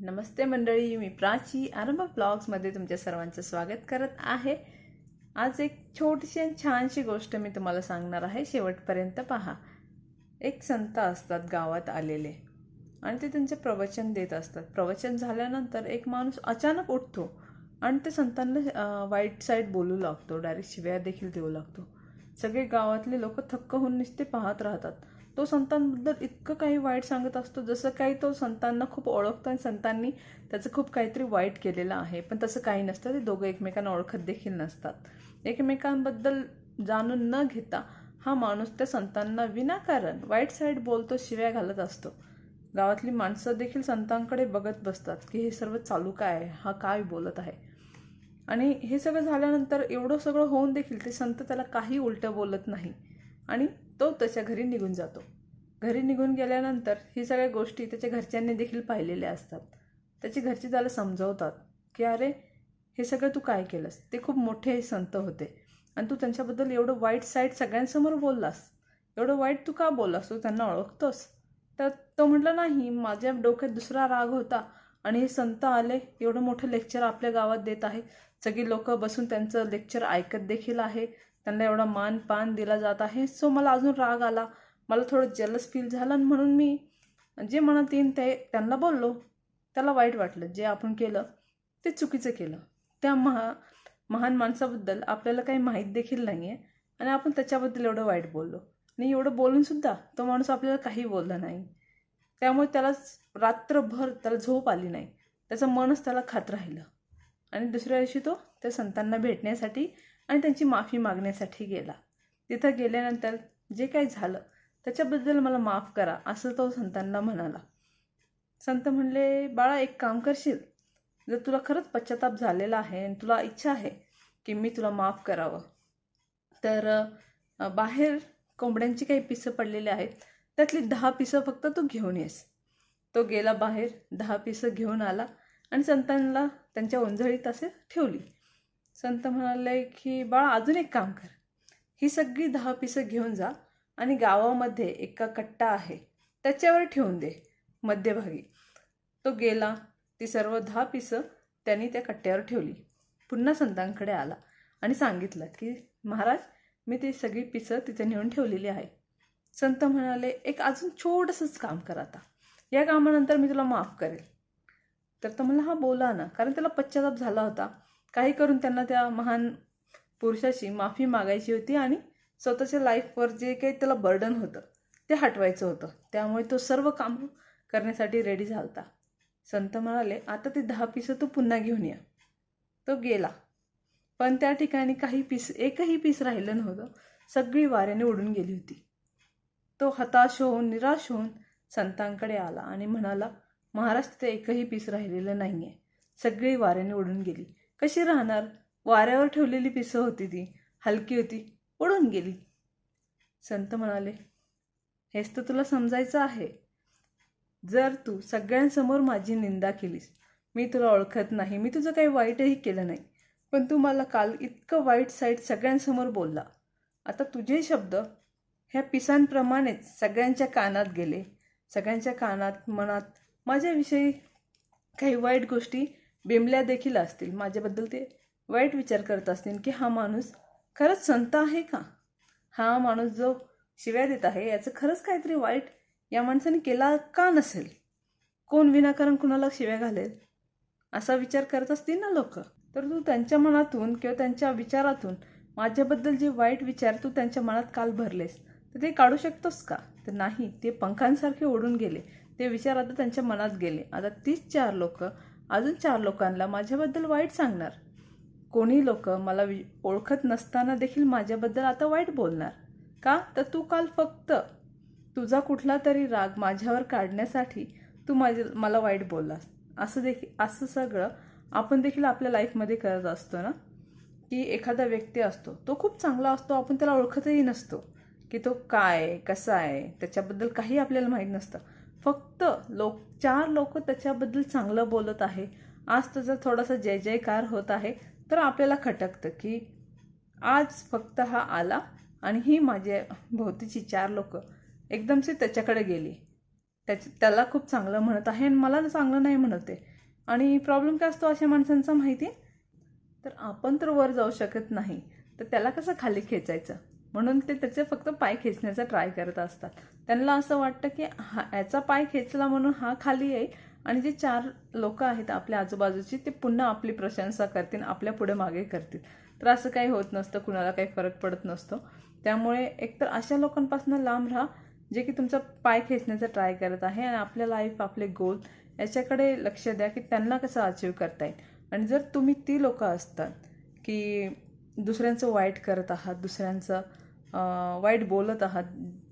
नमस्ते मंडळी मी प्राची. आरंभ ब्लॉग्समध्ये तुमच्या सर्वांचं स्वागत करत आहे. आज एक छोटीशी आणि छानशी गोष्ट मी तुम्हाला सांगणार आहे. शेवटपर्यंत पहा. एक संत असतात गावात आलेले आणि ते त्यांचे प्रवचन देत असतात. प्रवचन झाल्यानंतर एक माणूस अचानक उठतो आणि ते संतांना वाईट साईड बोलू लागतो. डायरेक्ट शिव्या देखील देऊ लागतो. सगळे गावातले लोक थक्क होऊन नुसते पाहत राहतात. तो संतांबद्दल इतकं काही वाईट सांगत असतो जसं काही तो संतांना खूप ओळखतो आणि संतांनी त्याचं खूप काहीतरी वाईट केलेलं आहे. पण तसं काही नसतं ते दोघं एकमेकांना ओळखत देखील नसतात. एकमेकांबद्दल जाणून न घेता हा माणूस त्या संतांना विनाकारण वाईट साईड बोलतो शिव्या घालत असतो. गावातली माणसं देखील संतांकडे बघत बसतात की हे सर्व चालू काय आहे हा काय बोलत आहे. आणि हे सगळं झाल्यानंतर एवढं सगळं होऊन देखील ते संत त्याला काही उलटं बोलत नाही. आणि तो त्याच्या घरी निघून जातो. घरी निघून गेल्यानंतर ही सगळ्या गोष्टी त्याच्या घरच्यांनी देखील पाहिलेल्या असतात. त्याची घरचे त्याला समजवतात की अरे हे सगळं तू काय केलंस? ते खूप मोठे संत होते. आणि तू त्यांच्याबद्दल एवढं वाईट साईड सगळ्यांसमोर बोललास. एवढं वाईट तू का बोललास? तू त्यांना ओळखतोस. तर तो म्हटला नाही माझ्या डोक्यात दुसरा राग होता आणि हे संत आले एवढं मोठं लेक्चर आपल्या गावात देत आहे सगळी लोक बसून त्यांचं लेक्चर ऐकत देखील आहे. त्यांना एवढा मान पान दिला जात आहे. सो मला अजून राग आला. मला थोडं जलस फील झालं आणि म्हणून मी जे मनात येईन ते त्यांना बोललो. त्याला वाईट वाटलं. जे आपण केलं ते चुकीचं केलं. त्या महा महान माणसाबद्दल आपल्याला काही माहीत देखील नाही आहे आणि आपण त्याच्याबद्दल एवढं वाईट बोललो. आणि एवढं बोलूनसुद्धा तो माणूस आपल्याला काही बोलला नाही. त्यामुळे त्याला रात्रभर त्याला झोप आली नाही. त्याचं मनच त्याला खात राहिलं. आणि दुसऱ्या दिवशी तो त्या संतांना भेटण्यासाठी आणि त्यांची माफी मागण्यासाठी गेला. तिथं गेल्यानंतर जे काही झालं त्याच्याबद्दल मला माफ करा असं तो संतांना म्हणाला. संत म्हणले बाळा एक काम करशील? जर तुला खरंच पश्चाताप झालेला आहे आणि तुला इच्छा आहे की मी तुला माफ करावं तर बाहेर कोंबड्यांची काही पिसं पडलेली आहेत त्यातली दहा पिसं फक्त तू घेऊन येस. तो गेला बाहेर दहा पिसं घेऊन आला आणि संतांना त्यांच्या ओंजळीत असे ठेवली. संत म्हणाले की बाळा अजून एक काम कर. ही सगळी दहा पिसं घेऊन जा आणि गावामध्ये एका कट्टा आहे त्याच्यावर ठेवून दे मध्यभागी. तो गेला ती सर्व दहा पिसं त्यांनी त्या कट्ट्यावर ठेवली. पुन्हा संतांकडे आला आणि सांगितलं की महाराज मी ती सगळी पिसं तिथे नेऊन ठेवलेली आहे. संत म्हणाले एक अजून छोटंसंच काम कर आता. या कामानंतर मी तुला माफ करेल. तर तो म्हणला हा बोला ना. कारण त्याला पश्चाताप झाला होता. काही करून त्यांना त्या महान पुरुषाशी माफी मागायची होती आणि स्वतःच्या लाईफवर जे काही त्याला बर्डन होतं ते हटवायचं होतं. त्यामुळे तो सर्व काम करण्यासाठी रेडी झाला होता संत म्हणाले आता ते दहा पिसं तू पुन्हा घेऊन या. तो गेला. पण त्या ठिकाणी काही पीस एकही पीस राहिलं नव्हतं. सगळी वाऱ्याने उडून गेली होती. तो हताश होऊन निराश होऊन संतांकडे आला आणि म्हणाला महाराज तिथे एकही पीस राहिलेलं नाही आहे सगळी वाऱ्याने उडून गेली. कशी राहणार? वाऱ्यावर ठेवलेली पिसं होती ती. हलकी होती. उडून गेली. संत म्हणाले हेच तर तुला समजायचं आहे. जर तू सगळ्यांसमोर माझी निंदा केलीस मी तुला ओळखत नाही. मी तुझं काही वाईटही केलं नाही. पण तू मला काल इतकं वाईट साईट सगळ्यांसमोर बोलला. आता तुझे शब्द ह्या पिसांप्रमाणेच सगळ्यांच्या कानात गेले. सगळ्यांच्या कानात मनात माझ्याविषयी काही वाईट गोष्टी बिंबल्या देखील असतील. माझ्याबद्दल ते वाईट विचार करत असतील की हा माणूस खरंच संत आहे का? हा माणूस जो शिव्या देत आहे याचं खरंच काहीतरी वाईट या माणसाने केला का नसेल? कोण विनाकारण कुणाला शिव्या घालेल? असा विचार करत असतील ना लोक. तर तू त्यांच्या मनातून किंवा त्यांच्या विचारातून माझ्याबद्दल जे वाईट विचार तू त्यांच्या मनात काल भरलेस तर ते काढू शकतोस का? तर नाही ते पंखांसारखे ओढून गेले. ते विचार आता त्यांच्या मनात गेले. आता तीच चार लोक अजून चार लोकांना माझ्याबद्दल वाईट सांगणार. कोणी लोक मला वि ओळखत नसताना देखील माझ्याबद्दल आता वाईट बोलणार. का? तर तू काल फक्त तुझा कुठला तरी राग माझ्यावर काढण्यासाठी तू माझ्या मला वाईट बोललास. असं देखील असं सगळं आपण देखील आपल्या लाईफमध्ये करत असतो ना? की एखादा व्यक्ती असतो तो खूप चांगला असतो आपण त्याला ओळखतही नसतो. की तो काय कसा आहे त्याच्याबद्दल काही आपल्याला माहीत नसतं. फक्त लोक चार लोक त्याच्याबद्दल चांगलं बोलत आहे. आज त्याचा थोडासा जय जयकार होत आहे. तर आपल्याला खटकतं की आज फक्त हा आला आणि ही माझ्या भोवतीची चार लोक एकदमसे त्याच्याकडे गेली. त्याच त्याला खूप चांगलं म्हणत आहे आणि मला चांगलं नाही म्हणत आहे आणि प्रॉब्लेम काय असतो अशा माणसांचा माहिती? तर आपण तर वर जाऊ शकत नाही. तर त्याला कसं खाली खेचायचं? म्हणून ते त्याचे फक्त पाय खेचण्याचा ट्राय करत असतात. त्यांना असं वाटतं की हा याचा पाय खेचला म्हणून हा खाली येईल आणि जे चार लोक आहेत आपल्या आजूबाजूची ते पुन्हा आपली प्रशंसा करतील आपल्या पुढे मागे करतील. तर असं काही होत नसतं कुणाला काही फरक पडत नसतो. त्यामुळे एकतर अशा लोकांपासून लांब राहा जे की तुमचा पाय खेचण्याचा ट्राय करत आहे आणि आपल्या लाईफ आपले गोल याच्याकडे लक्ष द्या की त्यांना कसं अचीव करता येईल. आणि जर तुम्ही ती लोकं असतात की दुसऱ्यांचं वाईट करत आहात दुसऱ्यांचं वाईट बोलत आहात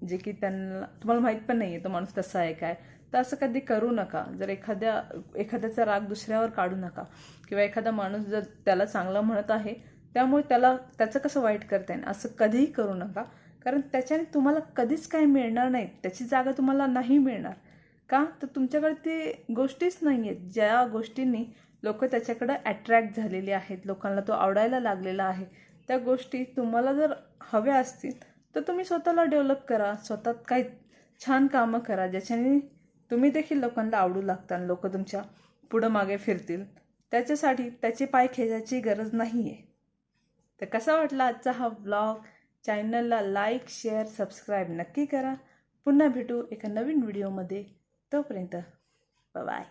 जे की त्यांना तुम्हाला माहीत पण नाही आहे तो माणूस तसा आहे काय. तर असं कधी करू नका. जर एखाद्या एखाद्याचा राग दुसऱ्यावर काढू नका. किंवा एखादा माणूस जर त्याला चांगलं म्हणत आहे त्यामुळे त्याला त्याचं कसं वाईट करता येईल? असं कधीही करू नका. कारण त्याच्याने तुम्हाला कधीच काही मिळणार नाही. त्याची जागा तुम्हाला नाही मिळणार. का? तर तुमच्याकडे ते गोष्टीच नाही आहेत ज्या गोष्टींनी लोक त्याच्याकडं अट्रॅक्ट झालेली आहेत. लोकांना तो आवडायला लागलेला आहे. त्या गोष्टी तुम्हाला जर हव्या असतील तर तुम्ही स्वतःला डेव्हलप करा. स्वतः काही छान कामं करा. ज्याच्याने तुम्ही देखील लोकांना आवडू लागता आणि लोक तुमच्या पुढं मागे फिरतील. त्याच्यासाठी त्याचे पाय खेचायची गरज नाही आहे तर कसा वाटला आजचा हा ब्लॉग चॅनलला लाईक शेअर सबस्क्राईब नक्की करा. पुन्हा भेटू एका नवीन व्हिडिओमध्ये तोपर्यंत बाय